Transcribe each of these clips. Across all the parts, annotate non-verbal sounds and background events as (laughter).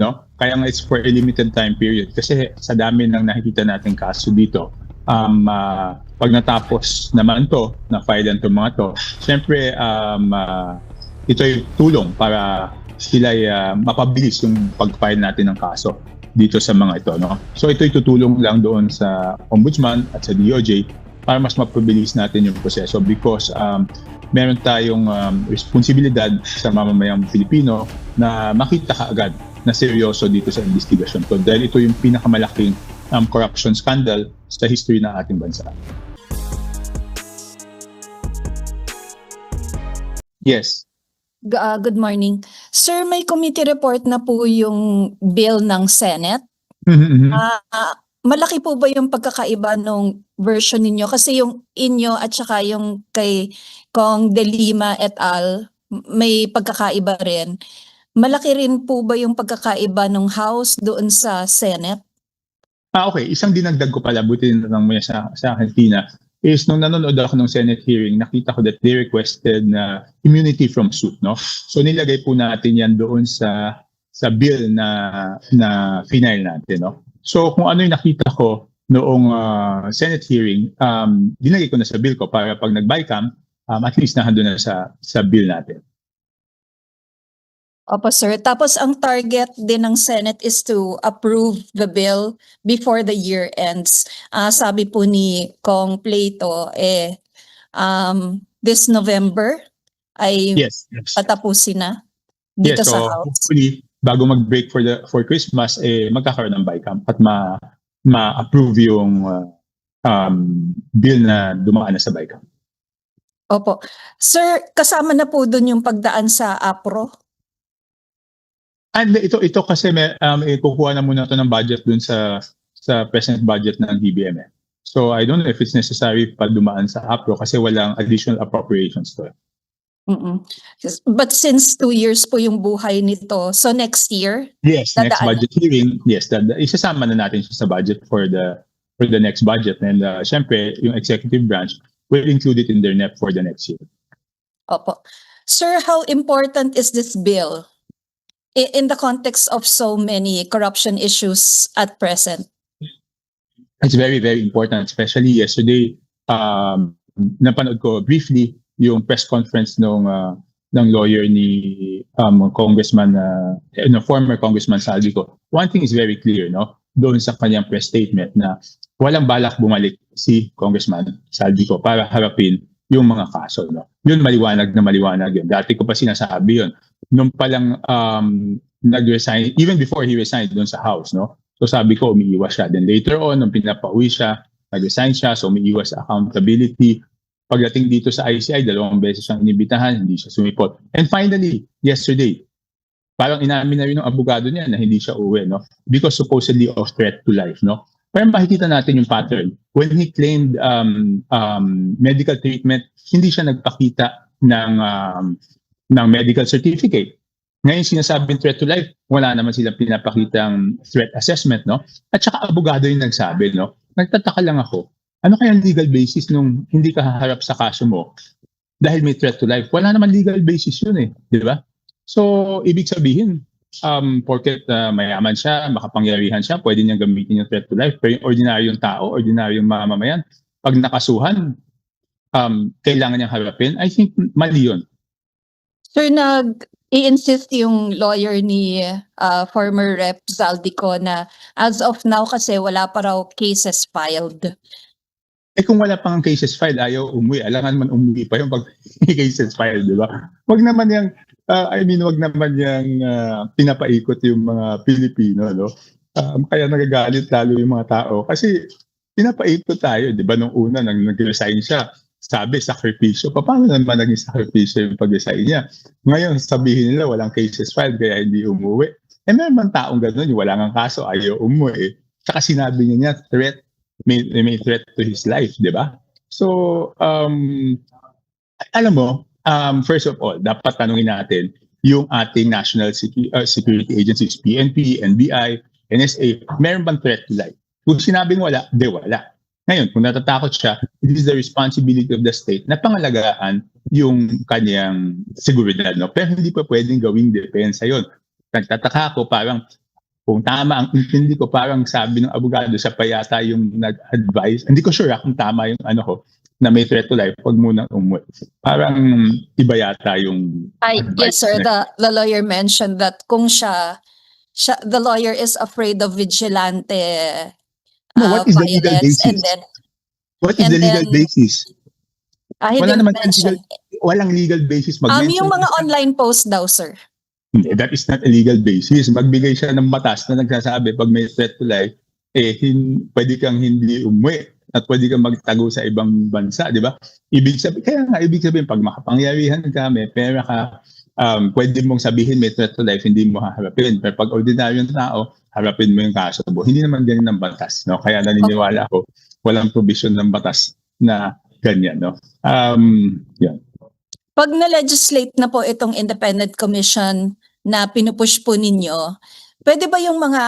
no? Kaya nga it's for a limited time period kasi sa dami ng nakikita nating kaso dito, um, ah, pag natapos naman to, na file to mga to, syempre um, ah, ito ay tulong para sila uh, mapabilis yung pag-file natin ng kaso dito sa mga ito. No? So ito ay tutulong lang doon sa Ombudsman at sa DOJ para mas mapabilis natin yung proseso because um, meron tayong um, responsibilidad sa mamamayang Pilipino na makita kaagad na seryoso dito sa investigasyon ko dahil ito yung pinakamalaking um, corruption scandal sa history ng ating bansa. Yes. Ah, good morning. Sir, may committee report na po yung bill ng Senate. Mhm, mhm. Ah, ah, malaki po ba yung pagkakaiba nung version ninyo? Kasi yung inyo at saka yung kay Kong De Lima et al. may pagkakaiba rin. Malaki rin po ba yung pagkakaiba ng House doon sa Senate? Ah, okay. Isang dinagdag ko pala, buti na lang mo yan sa, sa akin, is nung nanonood ako ng Senate hearing, nakita ko that they requested na immunity from suit, no? So nilagay po natin yan doon sa sa bill na na final natin, no? So kung ano yung nakita ko noong ah, Senate hearing, um, dinagay ko na sa bill ko para pag nag-bycam, um, at least nahando na sa sa bill natin. Opo, sir. Tapos ang target din ng Senate is to approve the bill before the year ends. Ah, sabi po ni Kong Plato, eh, um, this November ay Yes. yes. patapusin na dito Yes, sa so House. hopefully bago mag-break for the for Christmas eh magkakaroon ng bycam at ma ma-approve yung uh, um, bill na dumaan na sa bycam. Opo. Sir, kasama na po doon yung pagdaan sa APRO? And ito ito kasi may um eh, kukuha na muna to ng budget dun sa sa present budget ng DBM. eh. So I don't know if it's necessary pa dumaan sa APRO kasi walang additional appropriations to. Mm-mm. But since two years po yung buhay nito, so next year? Yes, next Dadaan. budget hearing, yes, that, that- isasama na natin siya sa budget for the for the next budget and uh, syempre yung executive branch will include it in their NEP for the next year. Opo. Sir, how important is this bill in the context of so many corruption issues at present? It's very, very important, especially yesterday, um, napanood ko briefly yung press conference nung uh, ng lawyer ni um, Congressman, uh, no, former Congressman Saldico. One thing is very clear, no? Doon sa kanyang press statement na walang balak bumalik si Congressman Saldico para harapin yung mga kaso, no? Yun maliwanag na maliwanag yun. Dati ko pa sinasabi yun. Nung palang um, nag-resign, even before he resigned doon sa House, no? So sabi ko, umiiwas siya. Then later on, nung pinapauwi siya, nag-resign siya, so umiiwas sa accountability. Pagdating dito sa ICI, dalawang beses siyang inibitahan, hindi siya sumipot. And finally, yesterday, parang inamin na rin ng abogado niya na hindi siya uwi, no? Because supposedly of threat to life, no? Pero makikita natin yung pattern. When he claimed um, um, medical treatment, hindi siya nagpakita ng um, ng medical certificate. Ngayon sinasabing threat to life, wala naman silang pinapakitang threat assessment, no? At saka abogado yung nagsabi, no? Nagtataka lang ako, ano kaya legal basis nung hindi ka haharap sa kaso mo dahil may threat to life? Wala naman legal basis yun eh, di ba? So, ibig sabihin, um, porket uh, mayaman siya, makapangyarihan siya, pwede niyang gamitin yung threat to life. Pero yung ordinaryong tao, ordinaryong mamamayan, pag nakasuhan, um, kailangan niyang harapin, I think mali yun. Sir, nag i-insist yung lawyer ni ah, former Rep. Zaldico na as of now kasi wala pa raw cases filed. Eh kung wala pang cases filed, ayaw umuwi. Alangan man umuwi pa yung pag (laughs) cases filed, di ba? Wag naman yung, uh, I mean, wag naman yung uh, pinapaikot yung mga Pilipino, no? Um, kaya nagagalit lalo yung mga tao. Kasi pinapaikot tayo, di ba? Nung una, nang nag-resign siya, sabi, sakripisyo. Pa- Paano naman naging sakripisyo yung pag-resign niya? Ngayon, sabihin nila walang cases filed kaya hindi umuwi. Eh, meron man taong gano'n, yung wala nga kaso, ayaw umuwi. Tsaka sinabi niya niya, threat may, may threat to his life, di ba? So, um, alam mo, um, first of all, dapat tanungin natin yung ating national secu- uh, security agencies, PNP, NBI, NSA, meron bang threat to life? Kung sinabing wala, de wala. Ngayon, kung natatakot siya, it is the responsibility of the state na pangalagaan yung kanyang seguridad. No? Pero hindi pa pwedeng gawing depensa yon. Nagtataka ako, parang kung tama ang intindi ko, parang sabi ng abogado sa payata yung nag-advise. Hindi ko sure ah, kung tama yung ano ko, na may threat to life, pag muna umuwi. Parang iba yata yung Ay, advice yes sir, the, the lawyer mentioned that kung siya, siya the lawyer is afraid of vigilante No, what uh, is the legal basis? and then What is and the legal then- basis? ah, Wala naman mention. Walang legal basis Um, mag-mention. yung mga online post daw sir. Hindi, that is not a legal basis. Magbigay siya ng batas na nagsasabi pag may threat to life, eh, hin, pwede kang hindi umuwi at pwede kang magtago sa ibang bansa, di ba? Ibig sabihin, kaya nga, ibig sabihin, pag makapangyarihan ka, may pera ka, um, pwede mong sabihin may threat to life, hindi mo haharapin. Pero pag ordinaryong tao, harapin mo yung kaso mo. Hindi naman ganyan ng batas, no? Kaya naniniwala ako, walang provision ng batas na ganyan, no? Um, yan. Pag na-legislate na po itong independent commission na pinupush po ninyo, pwede ba yung mga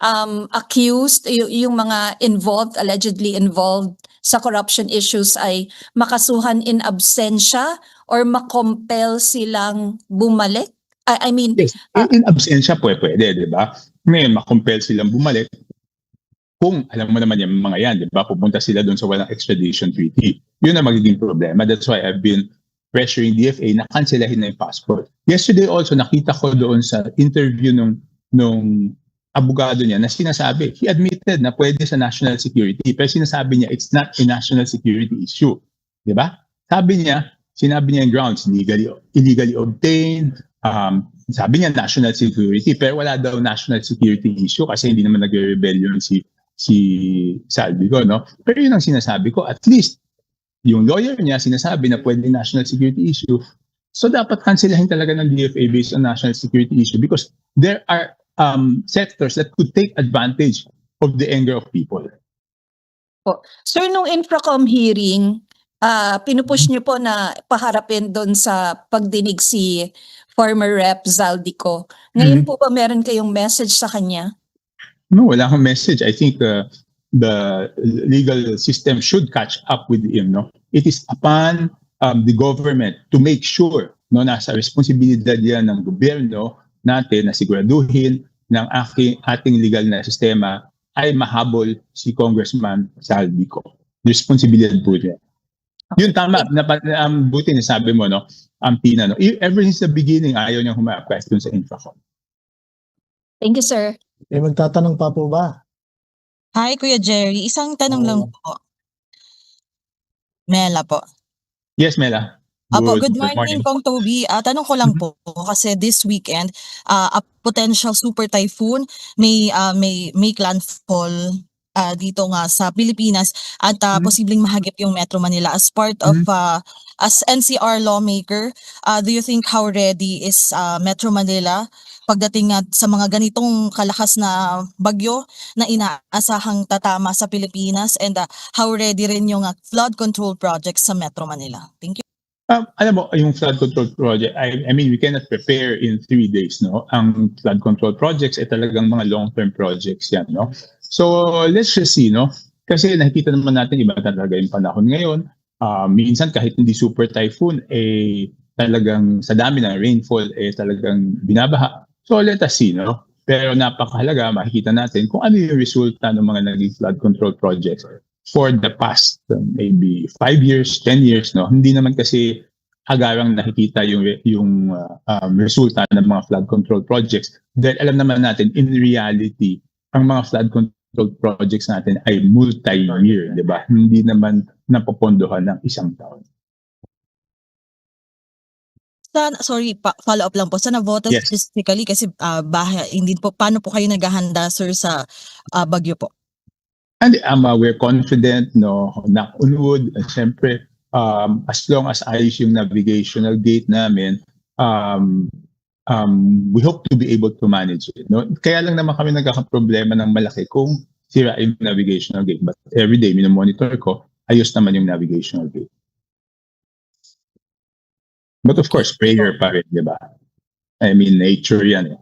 um, accused, yung mga involved, allegedly involved sa corruption issues ay makasuhan in absentia or makompel silang bumalik? I, I mean, Yes. In, in absensya, pwede, pwede, di ba? Ngayon, makompel silang bumalik. Kung alam mo naman yung mga yan, di ba? Pupunta sila doon sa walang extradition treaty. Yun ang magiging problema. That's why I've been pressuring DFA na kanselahin na yung passport. Yesterday also, nakita ko doon sa interview nung, nung abogado niya na sinasabi, he admitted na pwede sa national security, pero sinasabi niya, it's not a national security issue. Di ba? Sabi niya, sinabi niya yung grounds, legally, illegally obtained, um, sabi niya national security, pero wala daw national security issue kasi hindi naman nagre-rebellion si si Saldico, no? Pero yun ang sinasabi ko, at least yung lawyer niya sinasabi na pwede national security issue. So dapat kanselahin talaga ng DFA based on national security issue because there are um, sectors that could take advantage of the anger of people. Sir, nung Infracom hearing, ah pinupush niyo po na paharapin doon sa pagdinig si former Rep Zaldico. Ngayon po ba meron kayong message sa kanya? No, wala akong message. I think uh, the legal system should catch up with him. No, it is upon um, the government to make sure no nasa responsibilidad yan ng gobyerno natin na siguraduhin ng aking ating legal na sistema ay mahabol si Congressman Saldico. Responsibilidad po niya. Yun tama. Napa, um, buti na sabi mo, no? Ang PINA, no? E- Ever since the beginning, ayaw niyang humarap dun sa Infracom. Thank you, sir. Eh, magtatanong pa po ba? Hi, Kuya Jerry. Isang tanong lang Oo. po. Mela po. Yes, Mela. Apo, good morning, Kong Toby. Ah, tanong ko lang po kasi this weekend, ah, a potential super typhoon may ah, may make landfall ah, dito nga sa Pilipinas at ah, Mhm. posibleng mahagip yung Metro Manila as part of Mhm. ah, as NCR lawmaker. ah, do you think how ready is ah, Metro Manila pagdating nga sa mga ganitong kalakas na bagyo na inaasahang tatama sa Pilipinas and ah, how ready rin yung ah, flood control projects sa Metro Manila? Thank you. Um, alam mo, yung flood control project, I, I mean, we cannot prepare in three days, no? Ang flood control projects ay talagang mga long-term projects yan, no? So, let's just see, no? Kasi nakikita naman natin iba talaga yung panahon ngayon. Ah, minsan kahit hindi super typhoon, eh talagang sa dami ng rainfall, eh talagang binabaha. So, let us see, no? Pero napakahalaga, makikita natin kung ano yung resulta ng mga naging flood control projects for the past um, maybe five years, 10 years, no? Hindi naman kasi agarang nakikita yung yung uh, um, resulta ng mga flood control projects. Dahil alam naman natin, in reality, ang mga flood control projects natin ay multi-year, di ba? Hindi naman napopondohan ng isang taon. Sa, sorry, pa, follow up lang po. Sa Navotas Yes. specifically kasi ah, bahay, hindi po, paano po kayo naghahanda sir sa ah, bagyo po? And um, uh, we're confident, no, knock on wood, uh, syempre, um, as long as ayos yung navigational gate namin, um, um, we hope to be able to manage it. No? Kaya lang naman kami nagkakaproblema ng malaki kung sira yung navigational gate. But every day, minomonitor ko, ayos naman yung navigational gate. But of course, prayer pa rin, di ba? I mean, nature yan eh.